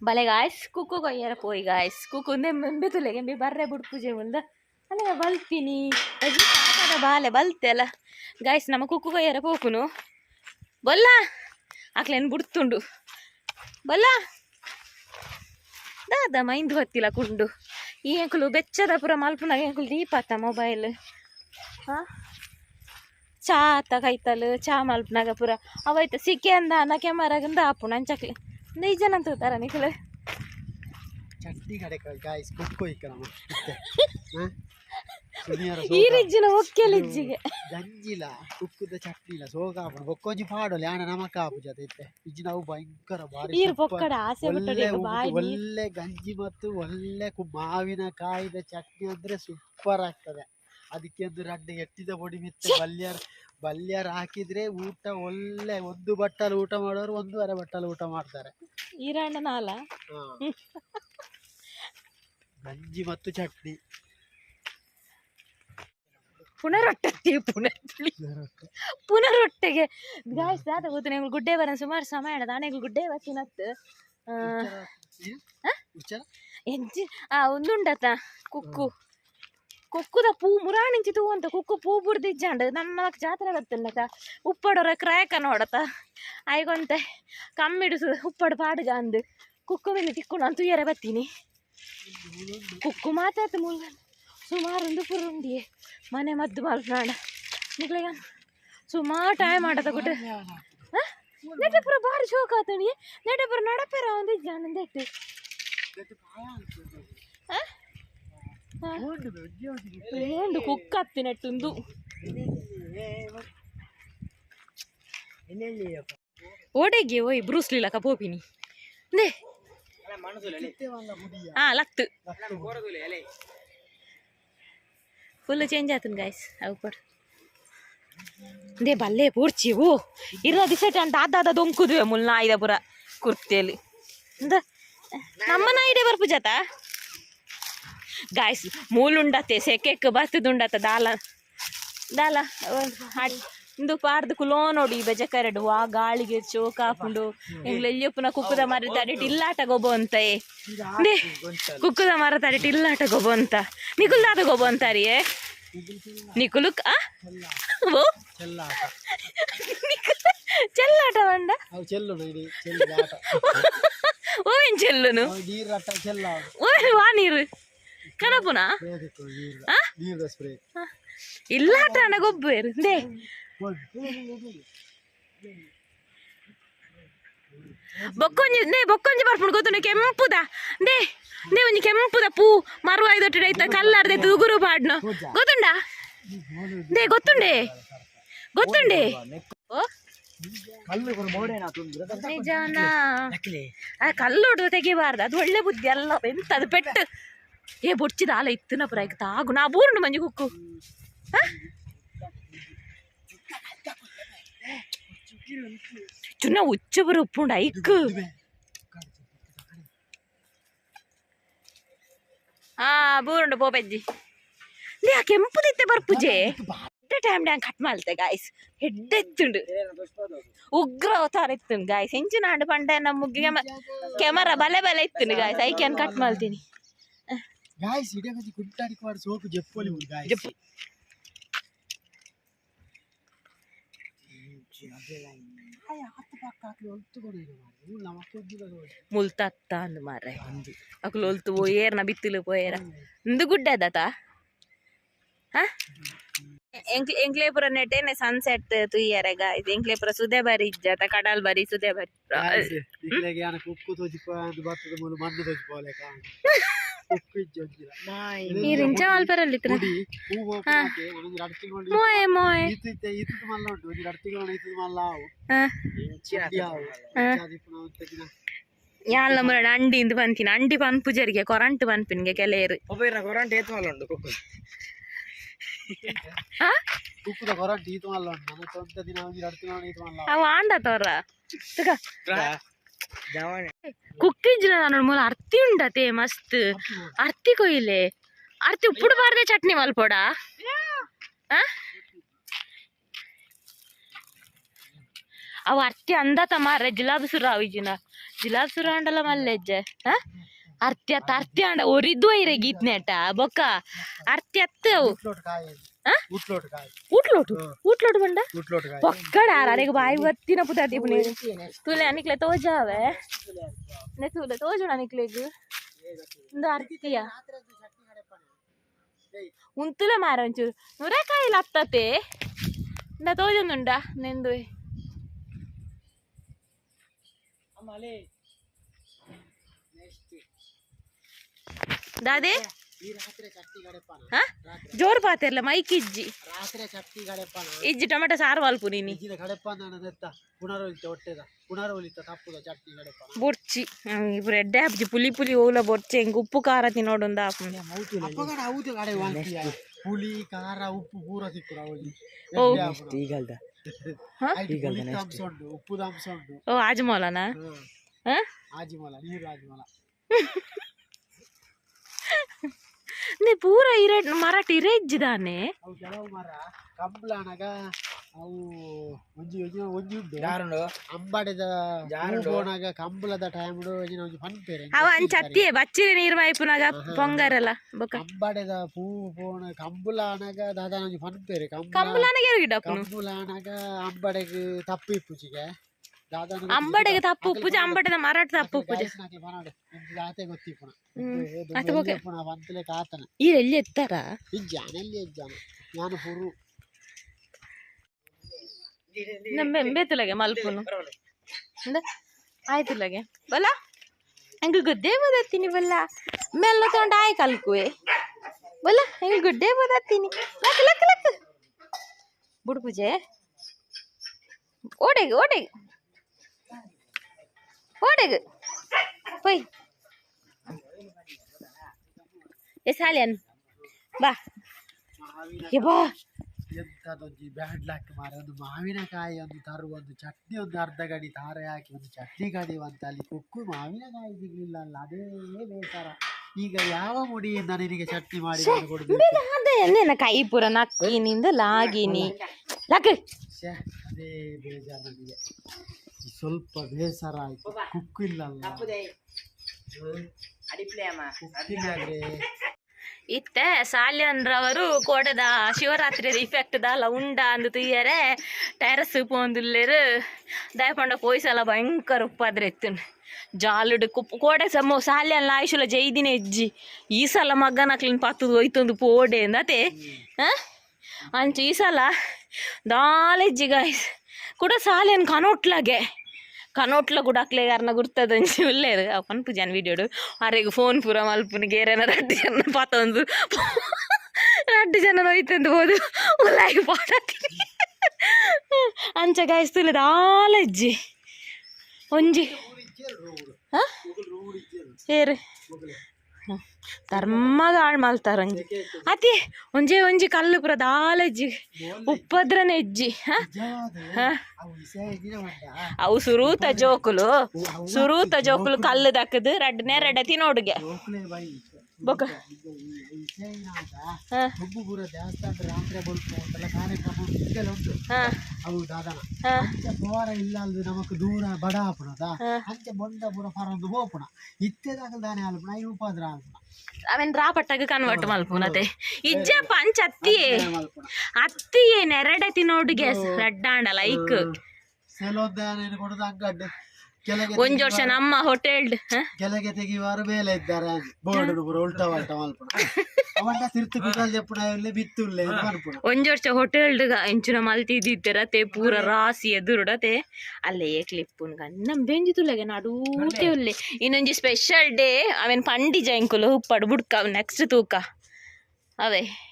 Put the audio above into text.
ಬಲೆ ಗಾಯ್ಸ್ ಕುಕ್ಕು ಕೊಯ್ಯರ ಪೋಯ್ ಗಾಯ್ಸ್ ಕುಕ್ಕು ಒಂದೇ ಮೆಂಬೆ ತುಲೆಗೆ ಎಂಬಿ ಬರ್ರೆ ಬುಡ್ ಪೂಜೆ ಮುಂದ ಅಲ್ಲ ಬಲ್ತೀನಿ ಸಾಕಾದ ಬಾಲೆ ಬಲ್ತೆ ಅಲ್ಲ ಗಾಯ್ಸ್ ನಮ್ಮ ಕುಕ್ಕು ಕೊಯ್ಯರ ಪೋಕುನು ಬೊಲ್ಲ ಆಕ್ಲೇನು ಬುಡ್ತುಂಡು ಬಲ್ಲ ದಾದ ಮೈಂದು ಹೊತ್ತಿಲ್ಲ ಕುಂಡು ಈ ಅಂಕುಲು ಬೆಚ್ಚದ ಪುರ ಮಲ್ಪುನಾಗ ಅಂಕುಲು ದೀಪಾತ ಮೊಬೈಲ್ ಹಾ ಚಾ ಅತ್ತ ಕೈತಲ್ ಚಾ ಮಲ್ಪನಾಗ ಪುರ ಅವೈತ ಸಿಕ್ಕೆ ಅಂದ ಅನ್ನ ಕೆಮರಾಗಂದ ಆಪುಣ ಅಂಚಕ್ಲಿ ನೈಜನ ಅಂತ ಹೋತಾರ ನಿಖಲು? ಚಟ್ನಿ ಕಡೆ ಗಾಯ್ಸ್ ಕುಕ್ಕು ಇಕ್ಕ ನಮ್ಮ? ಈ ರಿಜ್ಜಿನ ರಿಜ್ಜಿನ ಒಕ್ಕೆಲಿಜ್ಜಿಗೆ ಗಂಜಿಲ ಕುಕ್ಕುದ ಚಟ್ನಿ ಇಲ್ಲ ಸೋಕಾಪುಡು ಬೊಕ್ಕೊಂಜಿ ಪಾಡೋಲಿ ಯಾಣ ನಮಕ ಆಪು ಜೊತೆ ಇತ್ತೆ. ಇಜ್ಜಿ ನಾವು ಭಯಂಕರ ಬಾರಿ. ಪೊಕ್ಕಡ ಆಸೆ ಒಳ್ಳೆ ಒಳ್ಳೆ ಗಂಜಿ ಮತ್ತು ಒಳ್ಳೆ ಮಾವಿನ ಕಾಯಿದ ಚಟ್ನಿ ಅಂದ್ರೆ ಸೂಪರ್ ಆಗ್ತದೆ. ಅದಕ್ಕೆ ಒಂದು ರಡ್ಡು ಎಟ್ಟಿದ ಪೊಡಿ ಮಿತ್ತೆ. ಬಲ್ಯರ್ ಬಲ್ಯರ್ ಹಾಕಿದ್ರೆ ಊಟ ಒಳ್ಳೆ ಒಂದು ಬಟ್ಟಲು ಊಟ ಮಾಡೋರು ಒಂದೂವರೆ ಬಟ್ಟಲು ಊಟ ಮಾಡ್ತಾರೆ. ಈರಣ್ಣ ನಾಲ ಹಾ. ಗಂಜಿ ಮತ್ತು ಚಟ್ನಿ. ಪುನರೊಟ್ಟೆ ಪುನರ್ ಪುನರೊಟ್ಟೆಗೆ. ಗಾಯ್ಸ್ ದಾದ ಗೊತ್ತು ನೀವು ಗುಡ್ಡೆ ಬರ ಸುಮಾರು ಸಮಯ ಆಡದ ಆನೆಗಳು ಗುಡ್ಡೆ ವಿಚಾರ ಎಂಜಿ ಆ ಒಂದುಂಡತ ಕುಕ್ಕು. ಕುಕ್ಕುದ ಪೂ ಮುರಾಣಿಂಚಿ ತೂ ಅಂತ ಕುಕ್ಕು ಪೂ ಬುಡ್ದಿಜ್ಜಂಡ ನನ್ನ ಜಾತ್ರೆ ಬತ್ತಂಡತ ಉಪ್ಪಡೋರ ಕ್ರಾಯಕ ನೋಡತ ಆಯ್ಕೊಂತೆ ಕಮ್ಮಿಡಿಸು ಉಪ್ಪಡು ಪಾಡ್ಗ ಅಂದು ಕುಕ್ಕು ಮೇಲೆ ತಿಕ್ಕೊಂಡು ಅಂತೂ ಎರೆ ಬತ್ತೀನಿ ಕುಕ್ಕು ಮಾತಾಡ್ತು ಮೂಲ ಸುಮಾರು ಒಂದು ಪುರುಂಡಿ ಮನೆ ಮದ್ದು ಮಲ್ಪನಾಡ ನಿಗ್ಲಿಗ ಸುಮಾರು ಟೈಮ್ ಆಡತ ಕೊಟ್ಟು ನೆಟ್ಟೆ ಪುರ ಭಾರಿ ಶೋಕ ಆತಣಿ ನೆಟ್ಟೆ ಪುರ ನಡಪೆರ ಒಂದು ಇಜ್ಜಾನಂದೆಟ್ಟು ఏండు కుక్క అత్తినట్టుందు ఓడేగి ఓ బ్రూస్ లక పోపిని. దే ఫుల్ చేంజ్ అవుతుంది గాయస్ అవుపడు దే బల్లే పూడ్చి ఓ ఇరవై దిశట అంటే ఆదాద దొంకుదువే ముల్ నాయిదపుర కుర్తేలు నమ్మ నాయుడే వరపు జత. ಗಾಯ್ಸ್ ಮೂಲುಂಡತೆ ಸೆಕೆಕ್ ಬರ್ತದುಂಡತ ದಾಲ. ದಾಲ ಇಂದು ಪಾರ್ದು ಕುಲೋ ನೋಡಿ ಬೆಜಕರಡು ಆ ಗಾಳಿಗೆ ಚೋಕ್ ಹಾಕೊಂಡು ಎಂಗ್ಲೆಲ್ಯಪ್ಪನ ಕುಕ್ಕುದ ಮರ ತಡಿಟ್ ಇಲ್ಲಾಟ ಗೊಬ್ಬೋ ಅಂತ ಕುಕ್ಕದ ಕುಕ್ಕುದ ಮರ ತಡಿಟ್ ಇಲ್ಲಾಟ ಗೊಬ್ಬ ಅಂತ. ನಿಕುಲ್ ಗೊಬ್ಬೋ ಗೊಬ್ಬ ಅಂತಾರಿ ನಿಕುಲುಕ್ ಆ? ಓ ಚೆಲ್ಲ ನಿಕುಲ್ ಚೆಲ್ಲಾಟ ಬಂಡ ಓವೇನ್ ಚೆಲ್ಲುನು? ಓ ವಾ ನೀರು. ಕನಪುನಾ ಸ್ಪ್ರೇ ತಿಕ್ಕು ನೀರು ಆ? ನೀರು ಸ್ಪ್ರೇ ಇಲ್ಲಾಟ ಅಣ್ಣ ಗೊಬ್ಬರು ದೇ ಬೊಕ್ಕೊಂಜಿ ನೇ ಬೊಕ್ಕೊಂಜಿ ಬರ್ಪುಂಡು ಗೊತ್ತುಂಡು ಕೆಂಪುದ ದೇ ದೇ ಒಂಜಿ ಕೆಂಪುದ ಪೂ ಮರುವ ಐದೊಟ್ಟು ಐತ ಕಲ್ಲರ್ದೆ ಉಗುರು ಪಾಡ್ನು ಗೊತ್ತುಂಡ ದೇ ಗೊತ್ತುಂಡೆ ಗೊತ್ತುಂಡೆ ಓ ಕಲ್ಲು ಕೊಡು ಮೋಡೇನ ತುಂಬ್ರೆ ನಿಜಾನಾ ಆ ಕಲ್ಲು ಹೊಡೆದು ತೆಗಿಬಾರ್ದು ಅದು ಒಳ್ಳೆ ಬುದ್ಧಿ ಅಲ್ಲ ಎಂತ ಅದು ಪೆಟ್ಟು ಏ ಬೊಚ್ಚಿದ ಆಲ ಇತ್ತಿನ ಪುರ ಈಗ ತಾಗು ನಾ ಬೂರುಂಡು ಮಂಜಿ ಕುಕ್ಕು ಹ? ಚುನ್ನ ಉಚ್ಚು ಬರು ಉಪ್ಪುಂಡ ಐಕ್ ಹಾ ಬೂರುಂಡು ಪೋಪೆಜ್ಜಿ ಲೇ ಆ ಕೆಂಪು ದಿತ್ತೆ ಬರ್ಪುಜೆ ಟೈಮ್ ಡ್ಯಾಂಗ್ ಕಟ್ ಮಾಲ್ತೆ ಗಾಯ್ಸ್ ಹೆಡ್ ಎತ್ತುಂಡು ಉಗ್ರ ಅವತಾರ ಇತ್ತು ಗಾಯ್ಸ್ ಹೆಂಚಿನ ಹಂಡು ಪಂಡ ನಮ್ಮ ಮುಗ್ಗಿಗೆ ಕ್ಯಾಮರಾ ಬಲೆ ಬಲೆ ಇತ್ತು ಗಾಯ್ಸ್ ಐಕ್ಯಾನ್ ಕಟ್ ಮಾಡ್ತೀನಿ ಗಾಯ್ಸ್ ಇಡೇ ಮಂದಿ ಕುಂಟಾಡಿಕೆ ಮಾಡಿ ಸೋಕು ಜಪ್ಪಲಿ ಉಂಟು ಗಾಯ್ಸ್ ಹತ್ತು ಪಕ್ಕ ಹಾಕಿ ಹೊಲ್ತುಕೊಂಡು ನಮ್ಮ ಅಕ್ಕ ಮುಲ್ತತ್ತ ಅಂದ್ ಮಾರ್ರೆ ಅಕುಲು ಒಲ್ತು ಏರ್ನ ಬಿತ್ತಿಲು ಪೋಯೇರ ಇಂದು ಗುಡ್ಡದತ ಹ ಎಂಕ್ಲೆ ಎಂಕ್ಲೇಪುರ ನೆಟ್ಟೇನೆ ಸನ್ಸೆಟ್ ತುಯ್ಯರೆ ಗಾಯ್ಸ್ ಎಂಕ್ಲೇಪುರ ಸುದೆ ಬರಿ ಇಜ್ಜತ ಕಡಲ್ ಬರಿ ಸುದೆ ಬರಿ ಇಲ್ಲಿಗೆ ಯಾನ ಕುಕ್ಕು ತೋಜಿಕೊಂಡು ಬರ್ತದ ಮೂಲ ಮಣ್ಣು ತೋಜಿಪೋಲೆ ಕಾಣ ಕುಕ್ಕು ಇಜ್ಜೊಂಜಿಲ್ಲ ಈ ರಿಂಚ ಮಲ್ಪರಲ್ಲಿತ್ರ ಕುಡಿ ಹೂ ಹೋಗಿ ಒಂದೊಂದು ಅಡ್ತಿಗೆ ಮಾಡಿ ಮೋಯ್ ಮೋಯ್ ಈತಿತ್ತೆ ಈತಿದ್ದು ಮಲ್ಲ ಉಂಟು ಒಂದು ಅಡ್ತಿಗೆ ಮಾಡಿ ಈತಿದ್ದು ಮಲ್ಲ ಅವು ಹ ಯಾವು ಜಾದಿಪ್ಪು ನಾವು ತೆಗಿನ ಯಾಲ್ಲ ಮುರಡ ಅಂಡಿ ಇಂದು ಪನ್ಪಿನ ಅಂಡಿ ಪನ್ಪುಜರಿಗೆ ಕೊರಂಟ್ ಪನ್ಪಿನ್ಗೆ ಕೆಲೇರು ಒಬ್ಬರ ಕೊರಂಟೆ ಏತು ಮಲ್ಲ ಉಂಟು ಕುಕ್ಕು ಹ ಕುಕ್ಕುದ ಕೊರಂಟಿ ಈತು ಮಲ್ಲ ಉಂಟು ನನ್ನ ಸ್ವಂತ ದಿನ ಒಂದು ಅಡ್ತಿಗೆ ಮಾಡಿ ಈತು ಮಲ್ಲ ಅವ ಆಂಡತವ್ರ ಜವಾನೆ ಕುಕ್ಕಿಜ್ನ ನಾನು ಮೂಲ ಅರ್ತಿ ಉಂಡತೆ ಮಸ್ತ್. ಅರ್ತಿ ಕೊಯ್ಲೆ. ಅರ್ತಿ ಉಪ್ಪುಡು ಬಾರ್ದೆ ಚಟ್ನಿ ಮಲ್ಪೋಡ? ಅವ ಅರ್ತಿ ಅಂದತ ಮಾರ ಜಿಲಾಬಿ ಸುರ ಅವಿಜಿನ ಜಿಲಾಬ್ ಅಂಡಲ್ಲ ಮಲ್ಲೆಜ್ಜೆ. ಹಾ ಅರ್ತಿ ಅತ್ತ ಅರ್ತಿ ಐರೆ ಗೀತ್ನೆಟ ಬೊಕ್ಕ. ಅರ್ತಿ ಅತ್ತ ఊట్లోటు ఊట్లోటు? బండ ఒక్కడారా నీకు బాయి తినపుతా ఇప్పుడు నేను తూలే అనికలే తోజావే. నే తూలే తోజుడు అనికలేదు ఇందో అర్తియా ఉంతులే మారంచు నువ్వే కాయలు అత్తతే? నా తోజందుండా నిందు. దాదే? ಹತ್ತತೆ ಇಂದ ತೋಜೊಂದುಂಡ ನೆಂದು ದಾದೆ ಈ ರಾತ್ರಿ ಚಟ್ನಿ ಗಡೆಪ್ಪನ ಹ ಜೋರು ಪಾತೆರ್ಲ ಮೈಕ್ ಇಜ್ಜಿ ರಾತ್ರಿ ಚಟ್ನಿ ಗಡೆಪ್ಪನ ಇಜ್ಜಿ ಟೊಮೆಟೊ ಸಾರು ಮಲ್ಪು ನೀನಿ ಇಜ್ಜಿನ ಗಡೆಪ್ಪನ ನೆತ್ತ ಪುನರ್ವಲಿತ ಹೊಟ್ಟೆದ ಪುನರ್ವಲಿತ ತಪ್ಪುದ ಚಟ್ನಿ ಗಡೆಪ್ಪನ ಬೊರ್ಚಿ ಇಬ್ರು ಎಡ್ಡೆ ಹಬ್ಜಿ ಪುಲಿ ಪುಲಿ ಓಲ ಬೊರ್ಚೆ ಹಿಂಗ್ ಉಪ್ಪು ಖಾರ ತಿನ್ನೋಡುಂದ ಅಪ್ಪಗಡ ಹೌದು ಕಡೆ ವಾಂತಿಯ ಹುಳಿ ಖಾರ ಉಪ್ಪು ಪೂರ ತಿಕ್ಕುರ ಅವಳಿ ಓ. ಈಗಲ್ದ ಅಂಶ ಉಂಟು ಉಪ್ಪುದ ಅಂಶ ಉಂಟು ಓ ಆಜ್ಮೋಲನಾ ಹ್ಮ್. ಹ ಆಜಿಮಲ ನೀರು ಆಜಿಮಲ ನೀ ಪೂರ ಇರೆ ಮರಾಠಿ ಇರೇ ಇಜ್ಜಿದಾನೆ ಅವು ಕೆಲವು ಮರ ಕಂಬ್ಲಾಣಗ ಅವು ಒಂಜಿ ಒಂಜಿ ಒಂಜಿ ಉಂಟು. ಯಾರುಂಡು ಅಂಬಾಡೆದ ಜಾರುಂಡು. ಬೋನಾಗ ಕಂಬಳದ ಟೈಮ್ ಒಂಜಿನ ಒಂಜಿ ಪನ್ಪೇರೆ ಅವ ಅಂಚತ್ತಿ ಬಚ್ಚಿರೆ ನೀರು ಮೈಪುನಾಗ ಪೊಂಗರಲ್ಲ ಬೊಕ. ಕಂಬಾಡೆದ ಪೂ ಪೋಣ ಕಂಬುಲಾನಾಗ ದಾದಾನ ಒಂಜಿ ಪನ್ಪೇರೆ ಕಂಬುಲಾನಾಗ ಕಂಬಲಾನಗೆ ಎರುಗಿಡಪ್ಪನು ಕಂಬುಲಾಣಗ ಅಂಬಡೆಗ್ ತಪ್ಪು ಇಪ್ಪುಚಿಗೆ ದಾದಾನ ಅಂಬಡೆಗೆ ತಪ್ಪು ಉಪ್ಪುಜ ಅಂಬಡೆದ ಮರಾಠ ತಪ್ಪು ಉಪ್ಪುಜ ಆತೆ ಗೊತ್ತಿಪ್ಪುಣ ಹ್ಮ್. ಆತೆ ಗೊತ್ತೆ. ಪುಣ ಬಂತಲೆ ಕಾತನ ಈ ಎಲ್ಲಿ ಎತ್ತಾರ ಇಜ್ಜಾನೆಲ್ಲಿ ಇಜ್ಜಾನ ನಾನು ಪುರು ನಮ್ಮ ಎಂಬೇತುಲಗೆ ಮಲ್ಪುನು ಅಂದ ಆಯ್ತುಲಗೆ ಬಲ್ಲ ಹಂಗ ಗುದ್ದೆ ಬೋದತ್ತೀನಿ ಬಲ್ಲ ಮೆಲ್ಲ ತೊಂಡ ಆಯ್ ಕಲ್ಕುವೆ ಬಲ್ಲ ಹಂಗ ಗುಡ್ಡೆ ಬೋದತ್ತೀನಿ ಲಕ್ ಲಕ್ ಲಕ್ ಬುಡು ಪೂಜೆ ಓಡೆಗೆ ಓಡೆಗೆ ಓಡೆಗೆ ಪೈ ಎ ಸಾಲಿಯನ್ ಬಾ ಏ ಬಾ ಎಂತದೊಂದು ಬ್ಯಾಡ್ ಲಕ್ ಮಾರ ಒಂದು ಮಾವಿನಕಾಯಿ ಒಂದು ತರುವ ಒಂದು ಚಟ್ನಿ ಒಂದು ಅರ್ಧ ಗಡಿ ತಾರೆ ಹಾಕಿ ಒಂದು ಚಟ್ನಿ ಕಡಿಯುವಂತ ಅಲ್ಲಿ ಕುಕ್ಕು ಮಾವಿನಕಾಯಿ ಸಿಗ್ಲಿಲ್ಲ ಅಲ್ಲ ಅದೇ ಬೇಸರ ಈಗ ಯಾವ ಮುಡಿಯಿಂದ ನಿನಗೆ ಚಟ್ನಿ ಮಾಡಿ ಕೊಡುದು ಬೇಗ ಅದೇ ಎಂದೇನ ಕೈ ಪೂರ ನಕ್ಕಿನಿಂದ ಲಾಗಿನಿ ಲಕ್ ಶ್ಯೆ, ಅದೇ ಬೇಜಾರು ನನಗೆ ಈ ಸ್ವಲ್ಪ ಬೇಸರ ಆಯ್ತು. ಕುಕ್ ಇಲ್ಲ ಇತ್ತೆ ಸಾಲ್ಯನ್ರವರು ಕೋಟದ ಶಿವರಾತ್ರಿ ಇಫೆಕ್ಟ್ ದಾಲ ಉಂಡ ಅಂದು ತುಯ್ಯರೆ ಟೆರಸ್ ಪೋಂದುಲ್ಲೇರು ದಯಪಂಡ ಪೋಯ್ಸಲ ಭಯಂಕರ ಉಪ್ಪಾದ್ರೆ ಎತ್ತು ಜಾಲುಡು ಕುಪ್ ಕೋಡೆ ಸಮ ಸಾಲ್ಯನ್ ಆಯುಷುಲ ಜೈದಿನ ಎಜ್ಜಿ ಈ ಸಲ ಮಗ್ಗನಕ್ಲಿನ ಪತ್ತದು ಹೋಯ್ತೊಂದು ಪೋಡೆ ಅಂದತೆ ಅಂಚು ಈ ಸಲ ದಾಲೆಜ್ಜಿ ಗಾಯ್ಸ್ ಕೂಡ ಸಾಲ್ಯನ್ ಕನೋಟ್ಲಗೆ ಕನೋಟ್ಲ ಗುಡಾಕ್ಲೆ ಯಾರನ್ನ ಗುರ್ತದಂಚಿ ಉಲ್ಲೇರು ಅವನ್ ಪೂಜಾನ್ ವಿಡಿಯೋಡು ಅರೆಗೆ ಫೋನ್ ಪೂರ ಮಲ್ಪುನ ಗೇರೆನ ರಡ್ಡು ಜನ ಪಾತೊಂದು ರಡ್ಡು ಜನ ಹೋಯ್ತಂದು ಹೋದು ಉಲ್ಲಾಗಿ ಪಾತ ಅಂಚ ಗಾಯ್ಸ್ ತುಲಿದ ಆಲಜ್ಜಿ ಒಂಜಿ ಹ? ಏರು ಧರ್ಮಗ ಹಾಳು ಮಾಡ್ತಾರ ಒಂಜಿ ಅತಿ, ಒಂಜೆ, ಒಂಜಿ ಕಲ್ಲು ಪುರ ದಾಲಜ್ಜಿ ಹೆಜ್ಜಿ ಎಜ್ಜಿ ಹ? ಅವು ಸುರೂತ ಜೋಕುಲು ಸುರೂತ ಜೋಕುಲು ಕಲ್ಲು ದಕ್ಕದು ರಡ್ ರಡತಿ ನೋಡುಗೆ. ಬೊಕ. ತುಬ್ಬುಪುರ ದೇವಸ್ಥಾನ ರಾತ್ರಿ ಬಲ್ಪು ಅಂತೆಲ್ಲ ಕಾರ್ಯಕ್ರಮ ಇದೆಲ್ಲ ಉಂಟು. ಹಾ. ಅವು ದಾದನ. ಹ. ಪೋರ ಇಲ್ಲ ಅಲ್ದು ನಮಕ್ ದೂರ ಬಡ ಆಪುಣದ ಅಂಚೆ ಅಂಚ ಬೊಂಡ ಪುರ ಪರೊಂದು ಹೋಪುಣ ಇತ್ತೆದಾಗ ದಾನೆ ಆಲ್ಪುಣ ಐ ಉಪಾದ್ರ ಆಲ್ಪುಣ ಅವೆನ್ ರಾಪಟ್ಟಾಗ ಕನ್ವರ್ಟ್ ಮಲ್ಪುನತೆ. ಇಜ್ಜ ಪಂಚ ಅತ್ತಿಯೇ ಮಲ್ಪುಣ ಅತ್ತಿಯೇ ನೆರಡ ತಿನ್ನೋಡುಗೆ ರಡ್ಡಾಂಡ ಲೈಕ್ ಕೆಲವೊಂದು ಕೊಡುದು ಅಂಗಡ್ಡೆ. ಕೆಳಗೆ ವರ್ಷ ನಮ್ಮ ಹೋಟೆಲ್ ಕೆಳಗೆ ತೆಗಿವಾರು ಮೇಲೆ ಇದ್ದಾರೆ. ಬೋರ್ಡ್ ಉಲ್ಟಾ ವಾಲ್ಟ ಮಲ್ಪುಣ ಒಂಜ್ ವರ್ಷ ಹೋಟೆಲ್ ಇಂಚಿನ ಮಲ್ತಿದ್ದಿತ್ತರತೆ ಪೂರ ರಾಸಿ ಎದುರುಡತೆ. ಅಲ್ಲೇ ಕ್ಲಿಪ್ ನಮ್ ಬೆಂಜಿ ತುಲೆಗೆ ನಡೂತೆ ಉಲ್ಲೆ ಇನ್ನೊಂಜಿ ಸ್ಪೆಷಲ್ ಡೇ ಅವೆನ್ ಪಂಡಿ ಉಪ್ಪಡು ಬುಡ್ಕ ನೆಕ್ಸ್ಟ್ ತೂಕ. ಅವೇ.